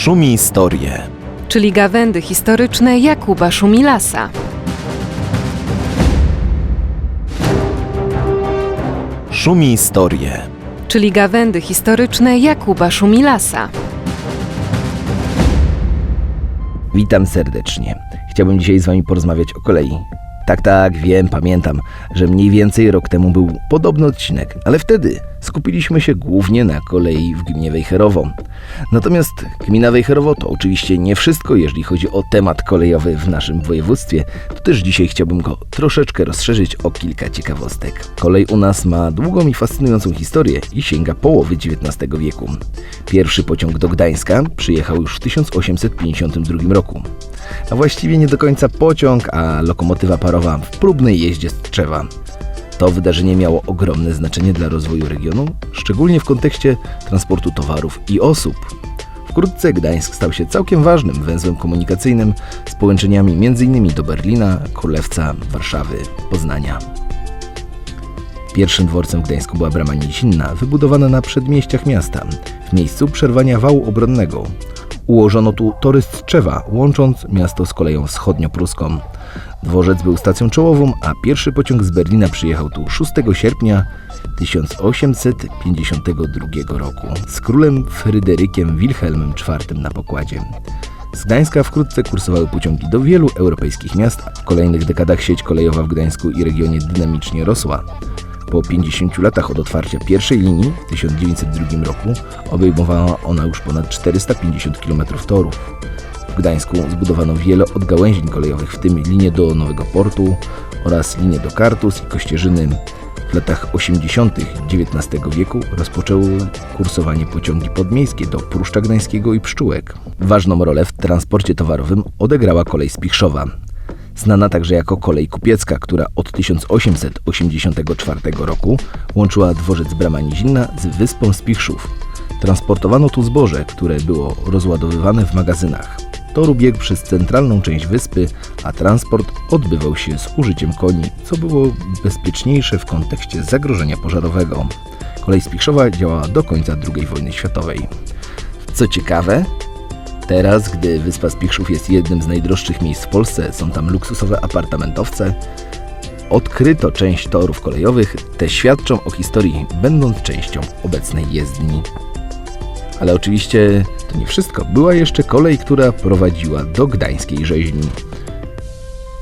Szumi historię. czyli gawędy historyczne Jakuba Szumilasa. Szumi historię. czyli gawędy historyczne Jakuba Szumilasa. Witam serdecznie. Chciałbym dzisiaj z Wami porozmawiać o kolei. Tak, tak, wiem, pamiętam, że mniej więcej rok temu był podobny odcinek, ale wtedy skupiliśmy się głównie na kolei w gminie Wejherowo. Natomiast gmina Wejherowo to oczywiście nie wszystko, jeżeli chodzi o temat kolejowy w naszym województwie. To też dzisiaj chciałbym go troszeczkę rozszerzyć o kilka ciekawostek. Kolej u nas ma długą i fascynującą historię i sięga połowy XIX wieku. Pierwszy pociąg do Gdańska przyjechał już w 1852 roku a właściwie nie do końca pociąg, a lokomotywa parowa w próbnej jeździe z Tczewa. To wydarzenie miało ogromne znaczenie dla rozwoju regionu, szczególnie w kontekście transportu towarów i osób. Wkrótce Gdańsk stał się całkiem ważnym węzłem komunikacyjnym z połączeniami m.in. do Berlina, Królewca, Warszawy, Poznania. Pierwszym dworcem w Gdańsku była brama Nizinna, wybudowana na przedmieściach miasta, w miejscu przerwania wału obronnego. Ułożono tu tory z łącząc miasto z koleją wschodniopruską. Dworzec był stacją czołową, a pierwszy pociąg z Berlina przyjechał tu 6 sierpnia 1852 roku z królem Fryderykiem Wilhelmem IV na pokładzie. Z Gdańska wkrótce kursowały pociągi do wielu europejskich miast, w kolejnych dekadach sieć kolejowa w Gdańsku i regionie dynamicznie rosła. Po 50 latach od otwarcia pierwszej linii w 1902 roku obejmowała ona już ponad 450 km torów. W Gdańsku zbudowano wiele odgałęzień kolejowych, w tym linię do Nowego Portu oraz linię do Kartus i Kościerzyny. W latach 80. XIX wieku rozpoczęły kursowanie pociągi podmiejskie do Pruszcza Gdańskiego i Pszczółek. Ważną rolę w transporcie towarowym odegrała kolej Spichrzowa znana także jako kolej kupiecka, która od 1884 roku łączyła dworzec Brama Nizinna z wyspą Spichrzów. Transportowano tu zboże, które było rozładowywane w magazynach. Tor biegł przez centralną część wyspy, a transport odbywał się z użyciem koni, co było bezpieczniejsze w kontekście zagrożenia pożarowego. Kolej Spichrzowa działała do końca II wojny światowej. Co ciekawe, Teraz, gdy Wyspa Spichrzów jest jednym z najdroższych miejsc w Polsce, są tam luksusowe apartamentowce, odkryto część torów kolejowych, te świadczą o historii, będąc częścią obecnej jezdni. Ale oczywiście to nie wszystko. Była jeszcze kolej, która prowadziła do gdańskiej rzeźni.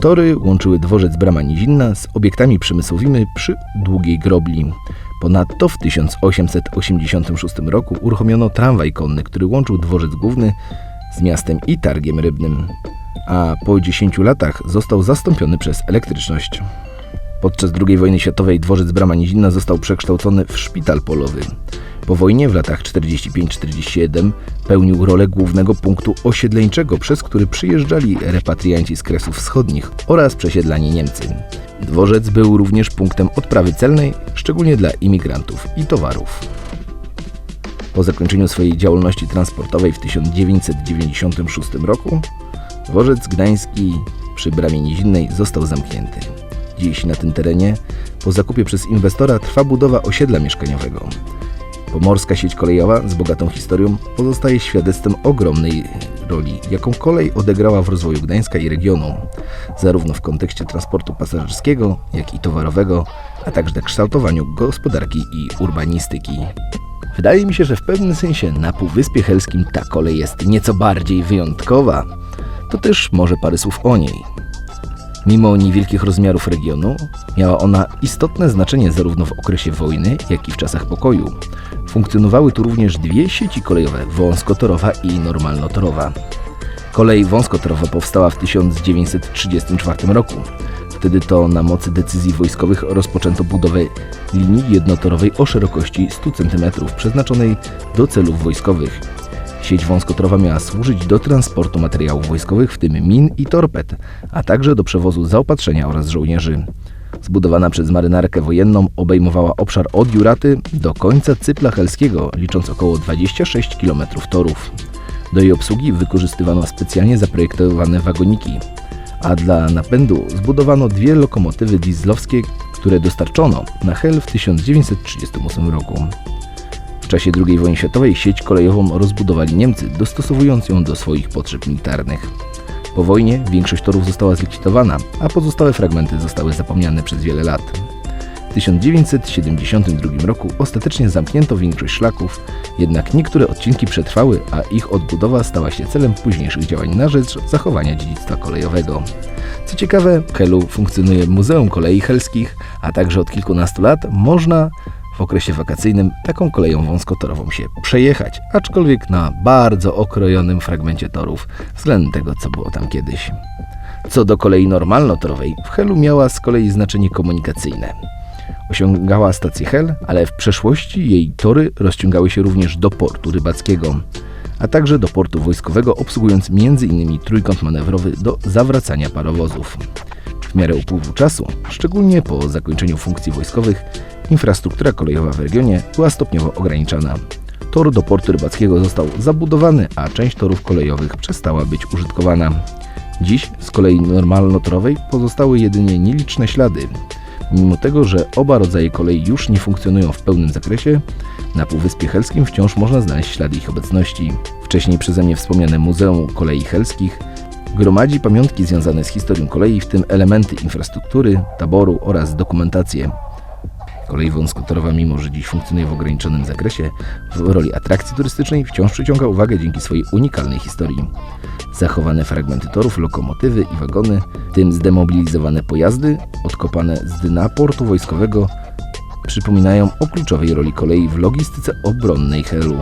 Tory łączyły dworzec Brama Nizinna z obiektami przemysłowymi przy Długiej Grobli. Ponadto w 1886 roku uruchomiono tramwaj konny, który łączył dworzec główny z miastem i targiem rybnym, a po 10 latach został zastąpiony przez elektryczność. Podczas II wojny światowej dworzec Brama Nizinna został przekształcony w szpital polowy. Po wojnie w latach 45-47 pełnił rolę głównego punktu osiedleńczego, przez który przyjeżdżali repatrianci z Kresów Wschodnich oraz przesiedlani Niemcy. Dworzec był również punktem odprawy celnej, szczególnie dla imigrantów i towarów. Po zakończeniu swojej działalności transportowej w 1996 roku dworzec gdański przy Bramie Nizinnej został zamknięty. Dziś na tym terenie po zakupie przez inwestora trwa budowa osiedla mieszkaniowego. Pomorska sieć kolejowa z bogatą historią pozostaje świadectwem ogromnej roli, jaką kolej odegrała w rozwoju Gdańska i regionu, zarówno w kontekście transportu pasażerskiego, jak i towarowego, a także kształtowaniu gospodarki i urbanistyki. Wydaje mi się, że w pewnym sensie na Półwyspie Helskim ta kolej jest nieco bardziej wyjątkowa. To też może parę słów o niej. Mimo niewielkich rozmiarów regionu, miała ona istotne znaczenie zarówno w okresie wojny, jak i w czasach pokoju. Funkcjonowały tu również dwie sieci kolejowe, wąskotorowa i normalnotorowa. Kolej wąskotorowa powstała w 1934 roku. Wtedy to na mocy decyzji wojskowych rozpoczęto budowę linii jednotorowej o szerokości 100 cm przeznaczonej do celów wojskowych. Sieć wąskotorowa miała służyć do transportu materiałów wojskowych, w tym min i torped, a także do przewozu zaopatrzenia oraz żołnierzy. Zbudowana przez marynarkę wojenną obejmowała obszar od Juraty do końca Cypla Helskiego, licząc około 26 km torów. Do jej obsługi wykorzystywano specjalnie zaprojektowane wagoniki, a dla napędu zbudowano dwie lokomotywy dieslowskie, które dostarczono na Hel w 1938 roku. W czasie II wojny światowej sieć kolejową rozbudowali Niemcy, dostosowując ją do swoich potrzeb militarnych. Po wojnie większość torów została zlikwidowana, a pozostałe fragmenty zostały zapomniane przez wiele lat. W 1972 roku ostatecznie zamknięto większość szlaków, jednak niektóre odcinki przetrwały, a ich odbudowa stała się celem późniejszych działań na rzecz zachowania dziedzictwa kolejowego. Co ciekawe, w Helu funkcjonuje Muzeum Kolei Helskich, a także od kilkunastu lat można w okresie wakacyjnym taką koleją wąskotorową się przejechać, aczkolwiek na bardzo okrojonym fragmencie torów względem tego, co było tam kiedyś. Co do kolei normalnotorowej, w Helu miała z kolei znaczenie komunikacyjne. Osiągała stację Hel, ale w przeszłości jej tory rozciągały się również do portu rybackiego, a także do portu wojskowego, obsługując m.in. trójkąt manewrowy do zawracania parowozów. W miarę upływu czasu, szczególnie po zakończeniu funkcji wojskowych, infrastruktura kolejowa w regionie była stopniowo ograniczana. Tor do portu rybackiego został zabudowany, a część torów kolejowych przestała być użytkowana. Dziś z kolei normalnotorowej pozostały jedynie nieliczne ślady. Mimo tego, że oba rodzaje kolei już nie funkcjonują w pełnym zakresie, na Półwyspie Helskim wciąż można znaleźć ślady ich obecności. Wcześniej przeze mnie wspomniane Muzeum Kolei Helskich gromadzi pamiątki związane z historią kolei, w tym elementy infrastruktury, taboru oraz dokumentację. Kolej wąskotorowa, mimo że dziś funkcjonuje w ograniczonym zakresie, w roli atrakcji turystycznej wciąż przyciąga uwagę dzięki swojej unikalnej historii. Zachowane fragmenty torów, lokomotywy i wagony, tym zdemobilizowane pojazdy, odkopane z dna portu wojskowego, przypominają o kluczowej roli kolei w logistyce obronnej Helu.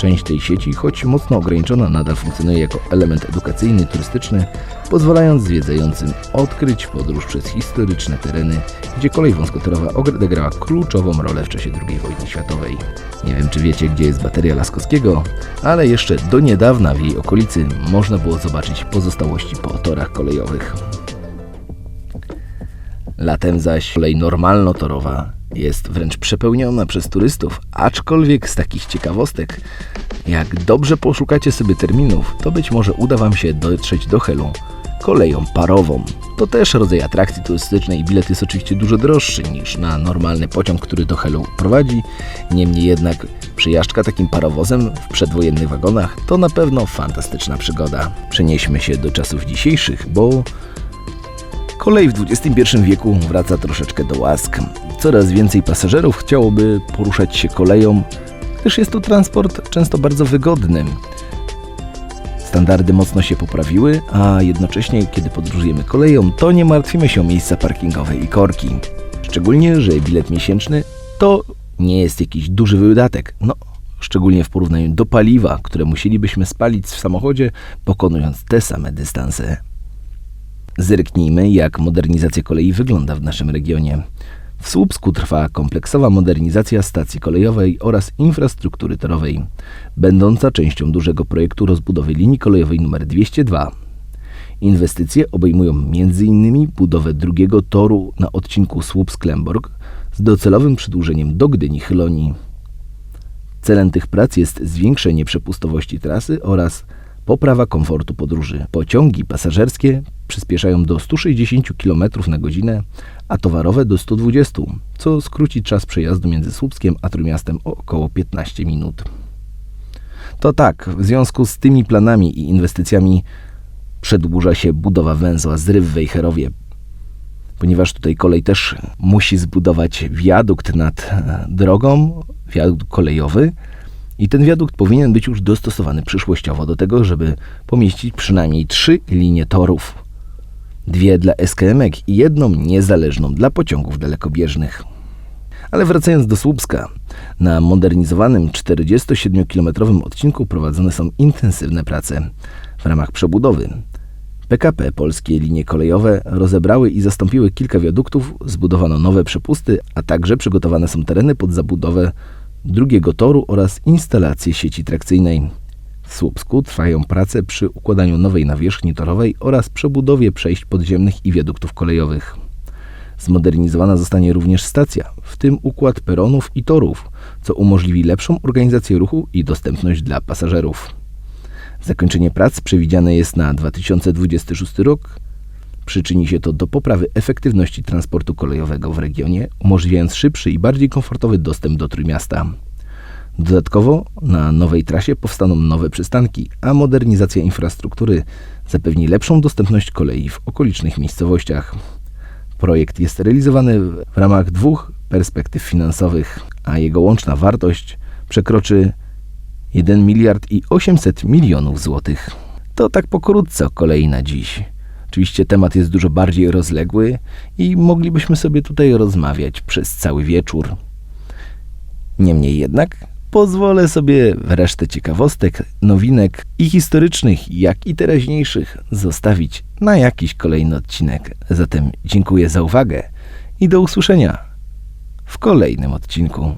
Część tej sieci, choć mocno ograniczona, nadal funkcjonuje jako element edukacyjny, turystyczny, pozwalając zwiedzającym odkryć podróż przez historyczne tereny, gdzie kolej wąskotorowa odegrała kluczową rolę w czasie II wojny światowej. Nie wiem, czy wiecie, gdzie jest bateria Laskowskiego, ale jeszcze do niedawna w jej okolicy można było zobaczyć pozostałości po torach kolejowych. Latem zaś kolej normalnotorowa jest wręcz przepełniona przez turystów, aczkolwiek z takich ciekawostek, jak dobrze poszukacie sobie terminów, to być może uda Wam się dotrzeć do Helu koleją parową. To też rodzaj atrakcji turystycznej i bilet jest oczywiście dużo droższy niż na normalny pociąg, który do Helu prowadzi. Niemniej jednak przejażdżka takim parowozem w przedwojennych wagonach to na pewno fantastyczna przygoda. Przenieśmy się do czasów dzisiejszych, bo Kolej w XXI wieku wraca troszeczkę do łask. Coraz więcej pasażerów chciałoby poruszać się koleją, gdyż jest to transport często bardzo wygodny. Standardy mocno się poprawiły, a jednocześnie, kiedy podróżujemy koleją, to nie martwimy się o miejsca parkingowe i korki. Szczególnie, że bilet miesięczny to nie jest jakiś duży wydatek. No, szczególnie w porównaniu do paliwa, które musielibyśmy spalić w samochodzie, pokonując te same dystanse. Zerknijmy, jak modernizacja kolei wygląda w naszym regionie. W Słupsku trwa kompleksowa modernizacja stacji kolejowej oraz infrastruktury torowej, będąca częścią dużego projektu rozbudowy linii kolejowej nr 202. Inwestycje obejmują m.in. budowę drugiego toru na odcinku Słupsk-Klemborg z docelowym przedłużeniem do Gdyni-Chylonii. Celem tych prac jest zwiększenie przepustowości trasy oraz poprawa komfortu podróży. Pociągi pasażerskie przyspieszają do 160 km na godzinę, a towarowe do 120, co skróci czas przejazdu między Słupskiem a Trójmiastem o około 15 minut. To tak, w związku z tymi planami i inwestycjami przedłuża się budowa węzła Zryw Wejherowie, ponieważ tutaj kolej też musi zbudować wiadukt nad e, drogą, wiadukt kolejowy, i ten wiadukt powinien być już dostosowany przyszłościowo do tego, żeby pomieścić przynajmniej trzy linie torów. Dwie dla skm i jedną niezależną dla pociągów dalekobieżnych. Ale wracając do Słupska, na modernizowanym 47-kilometrowym odcinku prowadzone są intensywne prace w ramach przebudowy. PKP Polskie Linie Kolejowe rozebrały i zastąpiły kilka wiaduktów, zbudowano nowe przepusty, a także przygotowane są tereny pod zabudowę drugiego toru oraz instalację sieci trakcyjnej. W Słupsku trwają prace przy układaniu nowej nawierzchni torowej oraz przebudowie przejść podziemnych i wiaduktów kolejowych. Zmodernizowana zostanie również stacja, w tym układ peronów i torów, co umożliwi lepszą organizację ruchu i dostępność dla pasażerów. Zakończenie prac przewidziane jest na 2026 rok. Przyczyni się to do poprawy efektywności transportu kolejowego w regionie, umożliwiając szybszy i bardziej komfortowy dostęp do Trójmiasta. Dodatkowo na nowej trasie powstaną nowe przystanki, a modernizacja infrastruktury zapewni lepszą dostępność kolei w okolicznych miejscowościach. Projekt jest realizowany w ramach dwóch perspektyw finansowych, a jego łączna wartość przekroczy 1 miliard i 800 milionów złotych. To tak pokrótce o kolei na dziś. Oczywiście temat jest dużo bardziej rozległy i moglibyśmy sobie tutaj rozmawiać przez cały wieczór. Niemniej jednak pozwolę sobie resztę ciekawostek, nowinek i historycznych, jak i teraźniejszych zostawić na jakiś kolejny odcinek. Zatem dziękuję za uwagę i do usłyszenia w kolejnym odcinku.